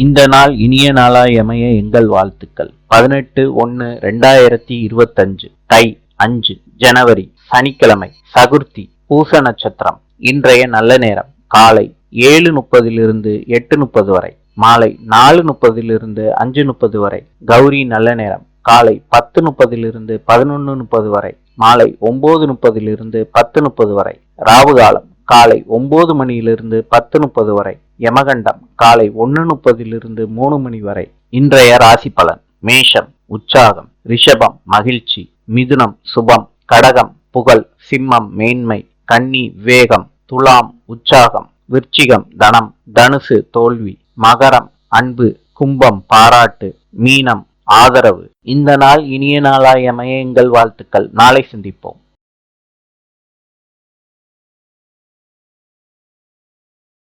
இந்த நாள் இனிய நாளாய் அமைய எங்கள் வாழ்த்துக்கள். பதினெட்டு ஒன்னு ரெண்டாயிரத்தி இருபத்தஞ்சு தை அஞ்சு ஜனவரி சனிக்கிழமை சகுர்த்தி பூச நட்சத்திரம் இன்றைய நல்ல நேரம் காலை ஏழு முப்பதிலிருந்து எட்டு முப்பது வரை மாலை நாலு முப்பதிலிருந்து அஞ்சு முப்பது வரை கௌரி நல்ல நேரம் காலை பத்து முப்பதிலிருந்து பதினொன்று முப்பது வரை மாலை ஒன்பது முப்பதிலிருந்து பத்து முப்பது வரை ராவு காலம் காலை ஒன்பது மணியிலிருந்து பத்து முப்பது வரை யமகண்டம் காலை ஒன்று முப்பதிலிருந்து மூணு மணி வரை இன்றைய ராசி பலன் மேஷம் உற்சாகம் ரிஷபம் மகிழ்ச்சி மிதுனம் சுபம் கடகம் புகழ் சிம்மம் மேன்மை கன்னி வேகம் துலாம் உற்சாகம் விருச்சிகம் தனம் தனுசு தோல்வி மகரம் அன்பு கும்பம் பாராட்டு மீனம் ஆதரவு. இந்த நாள் இனிய நாளாய் அமைய எங்கள் வாழ்த்துக்கள். நாளை சந்திப்போம்.